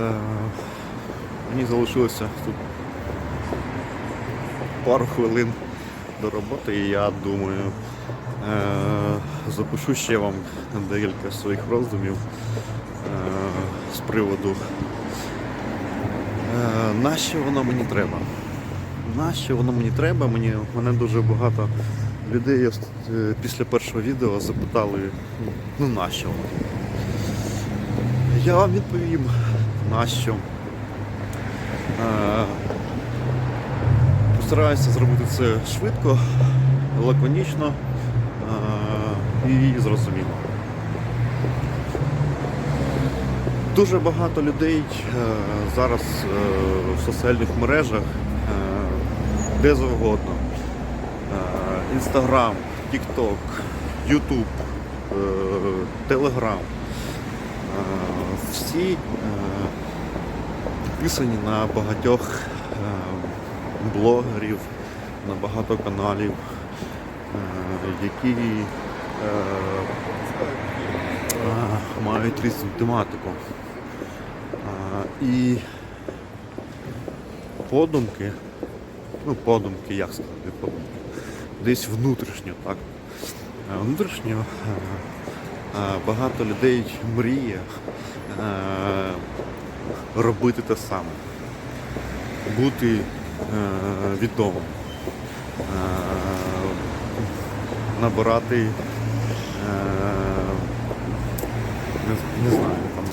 Е, Мені залишилося тут пару хвилин до роботи, і я думаю, е, запишу ще вам декілька своїх роздумів е, з приводу, нащо воно мені треба. Нащо воно мені треба? Мені, мене дуже багато людей після першого відео запитали, ну нащо воно? Я вам відповім, нащо. Е, Постараюся зробити це швидко, лаконічно е, і зрозуміло. Дуже багато людей е, зараз в соціальних мережах, де завгодно. Інстаграм, Тікток, Ютуб, Телеграм. Всі підписані на багатьох е, блогерів, на багато каналів, е, які е, мають різну тематику. І подумки, ну подумки, як сказати, подумки, десь внутрішньо, так? Внутрішньо багато людей мріє робити те саме, бути е, відомим, е, набирати е, не, не знаю, там,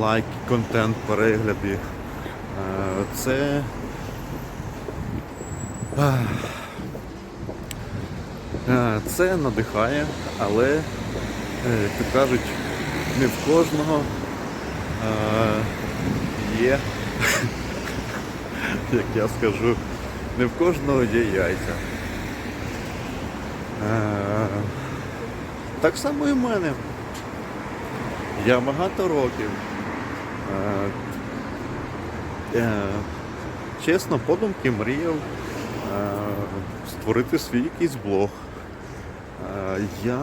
лайки, контент, перегляди. Е, Це Е, це надихає, але, е, як кажуть, не в кожного е, є, як я скажу, не в кожного є яйця. Е, Так само і в мене. Я багато років. е, е, Чесно, подумки мріяв створити свій якийсь блог. Я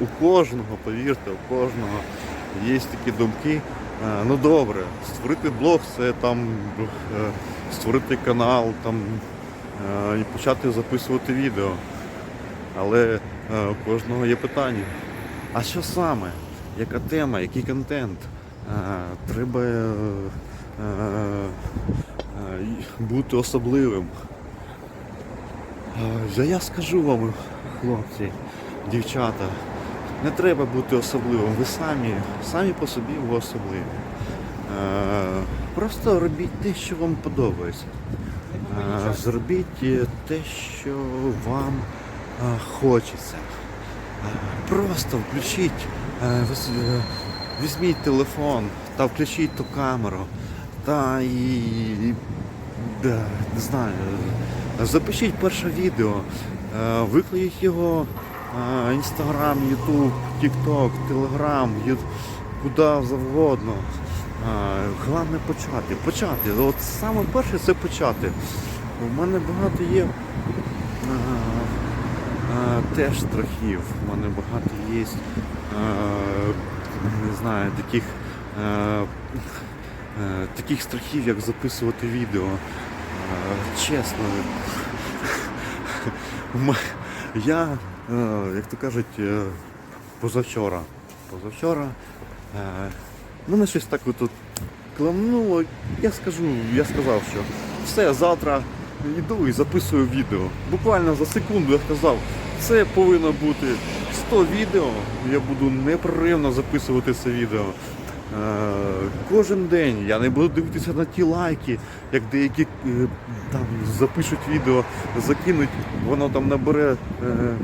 у кожного, повірте, у кожного є такі думки. Е, Ну добре, створити блог це там е, створити канал там, е, і почати записувати відео. Але у кожного є питання. А що саме? Яка тема, який контент? Треба бути особливим. Я скажу вам, хлопці, дівчата, не треба бути особливим. Ви самі, самі по собі ви особливі. Е, Просто робіть те, що вам подобається. Е, Зробіть те, що вам е, хочеться. Просто включіть, віз- візьміть телефон та включіть ту камеру. Та і, і не знаю, запишіть перше відео, викладіть його Інстаграм, Ютуб, Тікток, Телеграм, куди завгодно. Головне почати. Почати. От саме перше це почати. У мене багато є. е, Е, теж страхів. У мене багато є, е, не знаю, таких, е, е, таких страхів, як записувати відео. Е, чесно. Я, як то кажуть, е, позавчора. Позавчора. Е, мене щось так от кламнуло. Я скажу, я сказав, що все, завтра йду і записую відео. Буквально за секунду я сказав, це повинно бути 100 відео. Я буду непреривно записувати це відео. Е, кожен день я не буду дивитися на ті лайки, як деякі е, там запишуть відео, закинуть, воно там набере е, е,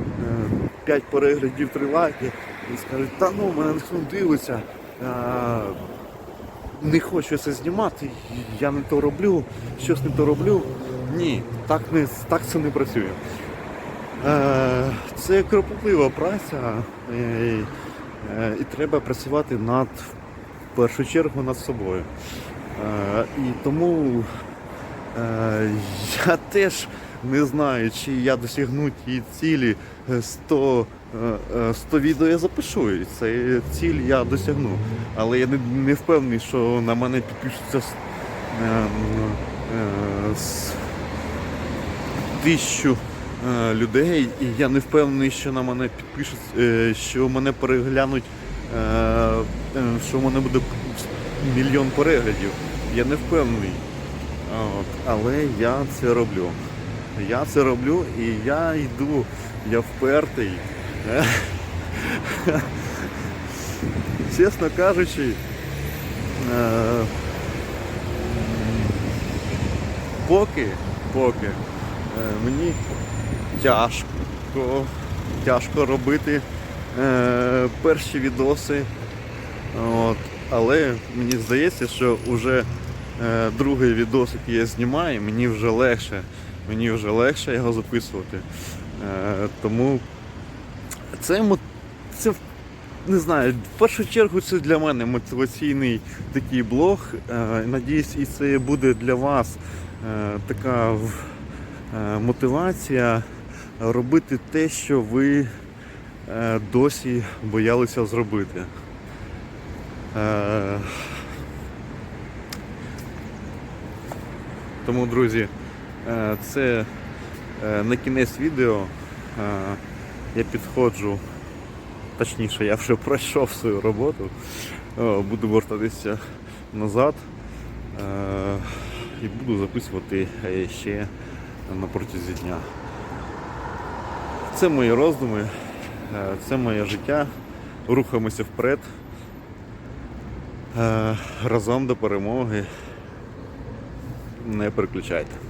5 переглядів, 3 лайки і скажуть, та ну мене ніхто дивиться. Не хочу це знімати, я не то роблю, щось не то роблю. Ні, так, не, так це не працює. Це кропотлива праця, і треба працювати над, першу чергу над собою. Е, і тому е, я теж не знаю, чи я досягну тієї цілі е, 100, е, е, 100 відео я запишу. І це ціль я досягну. Але я не, не впевнений, що на мене підпишуться с- тисячу людей, і я не впевнений, що на мене підпишуть, що мене переглянуть, що в мене буде мільйон переглядів. Я не впевнений. Але я це роблю. Я це роблю і я йду, я впертий. Чесно кажучи, е, поки, поки е, мені тяжко, тяжко робити е, перші відоси. От, але мені здається, що вже е, другий відос, який я знімаю, мені вже легше. Мені вже легше його записувати. Е, тому це, це не знаю, в першу чергу це для мене мотиваційний такий блог. Е, надіюсь, і це буде для вас е, така е, мотивація робити те, що ви е, досі боялися зробити. Е, Тому, друзі, е, це е, на кінець відео. Я підходжу, точніше, я вже пройшов свою роботу. Буду вертатися назад і буду записувати ще на протязі дня. Це мої роздуми, це моє життя. Рухаємося вперед. Е, Разом до перемоги. Не переключайте.